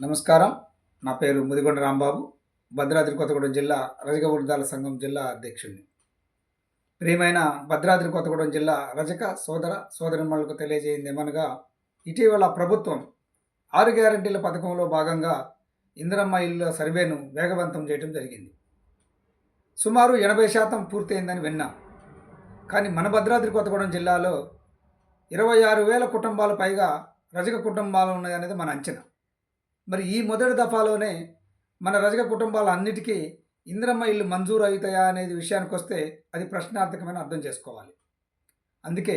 నమస్కారం. నా పేరు ముదిగొండ రాంబాబు. భద్రాద్రి కొత్తగూడెం జిల్లా రజక వృద్ధాల సంఘం జిల్లా అధ్యక్షుడిని. ప్రియమైన భద్రాద్రి కొత్తగూడెం జిల్లా రజక సోదర సోదరిమణులకు తెలియజేయింది ఏమనగా ఇటీవల ప్రభుత్వం ఆరు గ్యారంటీల పథకంలో భాగంగా ఇందిరమ్మ ఇల్లు సర్వేను వేగవంతం చేయడం జరిగింది. సుమారు ఎనభై శాతం పూర్తయిందని విన్నాం. కానీ మన భద్రాద్రి కొత్తగూడెం జిల్లాలో ఇరవై ఆరు వేల కుటుంబాలు పైగా రజక కుటుంబాలు ఉన్నాయనేది మన అంచనా. మరి ఈ మొదటి దఫాలోనే మన రజక కుటుంబాల అన్నిటికీ ఇంద్రమ్మ ఇల్లు మంజూరు అవుతాయా అనేది విషయానికి వస్తే అది ప్రశ్నార్థకమైన అర్థం చేసుకోవాలి. అందుకే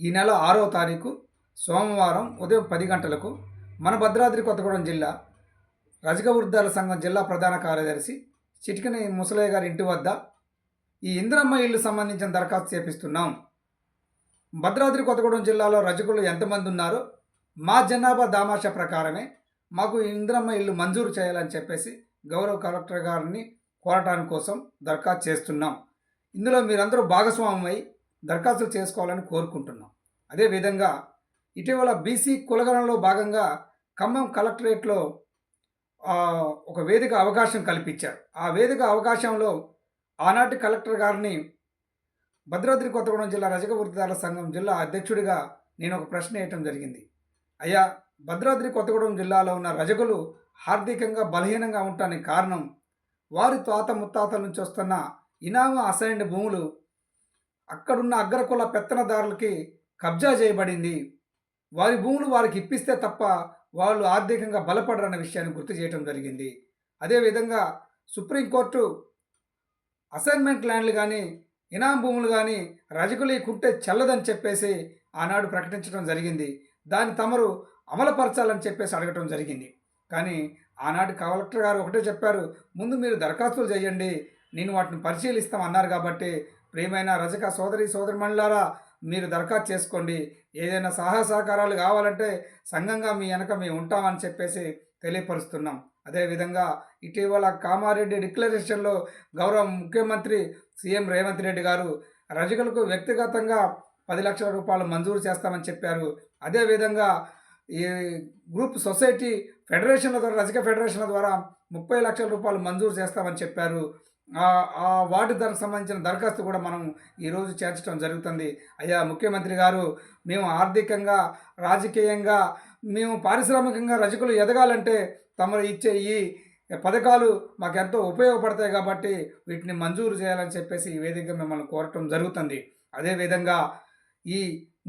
ఈ నెల ఆరో తారీఖు సోమవారం ఉదయం పది గంటలకు మన భద్రాద్రి కొత్తగూడెం జిల్లా రజక వృద్ధాల సంఘం జిల్లా ప్రధాన కార్యదర్శి చిటికని ముసలయ్య గారి ఇంటి వద్ద ఈ ఇంద్రమ్మ ఇల్లు సంబంధించిన దరఖాస్తు చేపిస్తున్నాం. భద్రాద్రి కొత్తగూడెం జిల్లాలో రజకులు ఎంతమంది ఉన్నారో మా జనాభా దామాష ప్రకారమే మాకు ఇంద్రమ్మ ఇల్లు మంజూరు చేయాలని చెప్పేసి గౌరవ కలెక్టర్ గారిని కోరటానికి కోసం దరఖాస్తు చేస్తున్నాం. ఇందులో మీరందరూ భాగస్వామ్యమై దరఖాస్తులు చేసుకోవాలని కోరుకుంటున్నాం. అదేవిధంగా ఇటీవల బీసీ కులగణంలో భాగంగా ఖమ్మం కలెక్టరేట్లో ఒక వేదిక అవకాశం కల్పించారు. ఆ వేదిక అవకాశంలో ఆనాటి కలెక్టర్ గారిని భద్రాద్రి కొత్తగూడెం జిల్లా రజక వృత్తిదారుల సంఘం జిల్లా అధ్యక్షుడిగా నేను ఒక ప్రశ్న వేయటం జరిగింది. అయ్యా భద్రాద్రి కొత్తగూడెం జిల్లాలో ఉన్న రజకులు ఆర్థికంగా బలహీనంగా ఉండటానికి కారణం వారి తాత ముత్తాతల నుంచి వస్తున్న ఇనామ అసైన్డ్ భూములు. అక్కడున్న అగ్రకుల పెత్తనదారులకి కబ్జా చేయబడింది. వారి భూములు వారికి ఇప్పిస్తే తప్ప వాళ్ళు ఆర్థికంగా బలపడరన్న విషయాన్ని గుర్తు చేయడం జరిగింది. అదేవిధంగా సుప్రీంకోర్టు అసైన్మెంట్ ల్యాండ్లు కానీ ఇనాం భూములు కానీ రజకులు కుంటే చల్లదని చెప్పేసి ఆనాడు ప్రకటించడం జరిగింది. దాన్ని తమరు అమలుపరచాలని చెప్పేసి అడగటం జరిగింది. కానీ ఆనాటి కలెక్టర్ గారు ఒకటే చెప్పారు ముందు మీరు దరఖాస్తులు చేయండి నేను వాటిని పరిశీలిస్తాం అన్నారు కాబట్టి ప్రియమైన రజక సోదరి సోదరిమణులారా మీరు దరఖాస్తు చేసుకోండి. ఏదైనా సహాయ సహకారాలు కావాలంటే సంఘంగా మీ వెనక మేము ఉంటామని చెప్పేసి తెలియపరుస్తున్నాం. అదేవిధంగా ఇటీవల కామారెడ్డి డిక్లరేషన్లో గౌరవ ముఖ్యమంత్రి సీఎం రేవంత్ రెడ్డి గారు రజకులకు వ్యక్తిగతంగా పది లక్షల రూపాయలు మంజూరు చేస్తామని చెప్పారు. అదేవిధంగా ఈ గ్రూప్ సొసైటీ ఫెడరేషన్ల ద్వారా రజక ఫెడరేషన్ల ద్వారా ముప్పై లక్షల రూపాయలు మంజూరు చేస్తామని చెప్పారు. ఆ- వార్డు వాటి దానికి సంబంధించిన దరఖాస్తు కూడా మనం ఈరోజు చేర్చడం జరుగుతుంది. అయ్యా ముఖ్యమంత్రి గారు మేము ఆర్థికంగా రాజకీయంగా మేము పారిశ్రామికంగా రజకులు ఎదగాలంటే తమరు ఇచ్చే ఈ పథకాలు మాకెంతో ఉపయోగపడతాయి కాబట్టి వీటిని మంజూరు చేయాలని చెప్పేసి ఈ వేదికగా మిమ్మల్ని కోరటం జరుగుతుంది. అదేవిధంగా ఈ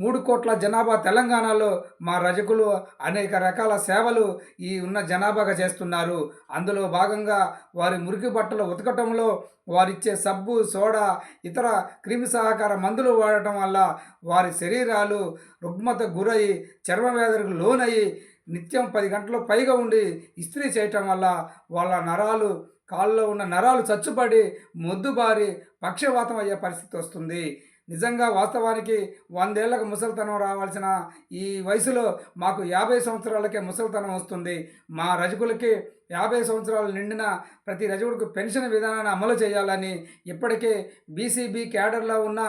మూడు కోట్ల జనాభా తెలంగాణలో మా రజకులు అనేక రకాల సేవలు ఈ ఉన్న జనాభాగా చేస్తున్నారు. అందులో భాగంగా వారి మురికి బట్టలు ఉతకటంలో వారిచ్చే సబ్బు సోడా ఇతర క్రిమి సహకార మందులు వాడటం వల్ల వారి శరీరాలు రుగ్మత గురయి చర్మ వ్యాధులకు లోనయ్యి నిత్యం పది గంటలు పైగా ఉండి ఇస్త్రీ చేయటం వల్ల వాళ్ళ నరాలు కాళ్ళలో ఉన్న నరాలు చచ్చుపడి మొద్దుబారి పక్షవాతం అయ్యే పరిస్థితి వస్తుంది. నిజంగా వాస్తవానికి వందేళ్ళకు ముసలితనం రావాల్సిన ఈ వయసులో మాకు యాభై సంవత్సరాలకే ముసలితనం వస్తుంది. మా రజకులకి యాభై సంవత్సరాలు నిండిన ప్రతి రజకుడికి పెన్షన్ విధానాన్ని అమలు చేయాలని ఇప్పటికే బీసీబీ క్యాడర్లో ఉన్న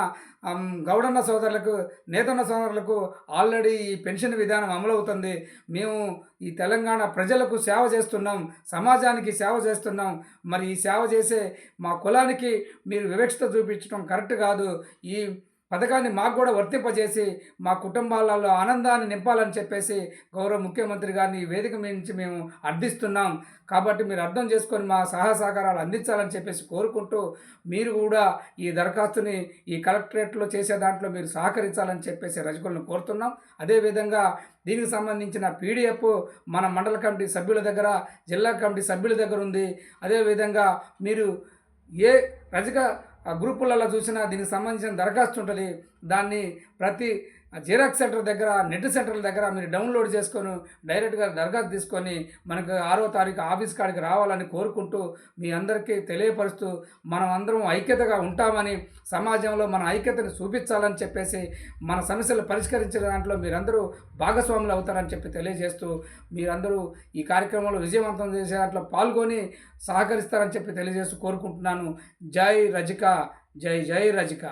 గౌడన్న సోదరులకు నేతన్న సోదరులకు ఆల్రెడీ ఈ పెన్షన్ విధానం అమలవుతుంది. మేము ఈ తెలంగాణ ప్రజలకు సేవ చేస్తున్నాం సమాజానికి సేవ చేస్తున్నాం. మరి ఈ సేవ చేసే మా కులానికి మీరు వివక్షత చూపించడం కరెక్ట్ కాదు. ఈ పథకాన్ని మాకు కూడా వర్తింపజేసి మా కుటుంబాలలో ఆనందాన్ని నింపాలని చెప్పేసి గౌరవ ముఖ్యమంత్రి గారిని వేదిక నుంచి మేము అర్థిస్తున్నాం. కాబట్టి మీరు అర్థం చేసుకొని మా సహాయ సహకారాలు అందించాలని చెప్పేసి కోరుకుంటూ మీరు కూడా ఈ దరఖాస్తుని ఈ కలెక్టరేట్లో చేసే దాంట్లో మీరు సహకరించాలని చెప్పేసి రజకులను కోరుతున్నాం. అదేవిధంగా దీనికి సంబంధించిన పీడిఎఫ్ మన మండల కమిటీ సభ్యుల దగ్గర జిల్లా కమిటీ సభ్యుల దగ్గర ఉంది. అదేవిధంగా మీరు ఏ రజక గ్రూపులలో చూసినా దీనికి సంబంధించిన దరఖాస్తు ఉంటుంది. దాన్ని ప్రతి జిరాక్స్ సెంటర్ దగ్గర నెట్ సెంటర్ల దగ్గర మీరు డౌన్లోడ్ చేసుకొని డైరెక్ట్గా దరఖాస్తు తీసుకొని మనకు ఆరో తారీఖు ఆఫీస్ కాడికి రావాలని కోరుకుంటూ మీ అందరికీ తెలియపరుస్తూ మనం అందరం ఐక్యతగా ఉంటామని సమాజంలో మన ఐక్యతను చూపించాలని చెప్పేసి మన సమస్యలు పరిష్కరించిన దాంట్లో మీరందరూ భాగస్వాములు అవుతారని చెప్పి తెలియజేస్తూ మీరందరూ ఈ కార్యక్రమంలో విజయవంతం చేసే దాంట్లో పాల్గొని సహకరిస్తారని చెప్పి తెలియజేస్తూ కోరుకుంటున్నాను. జై రజిక జై జై రజిక.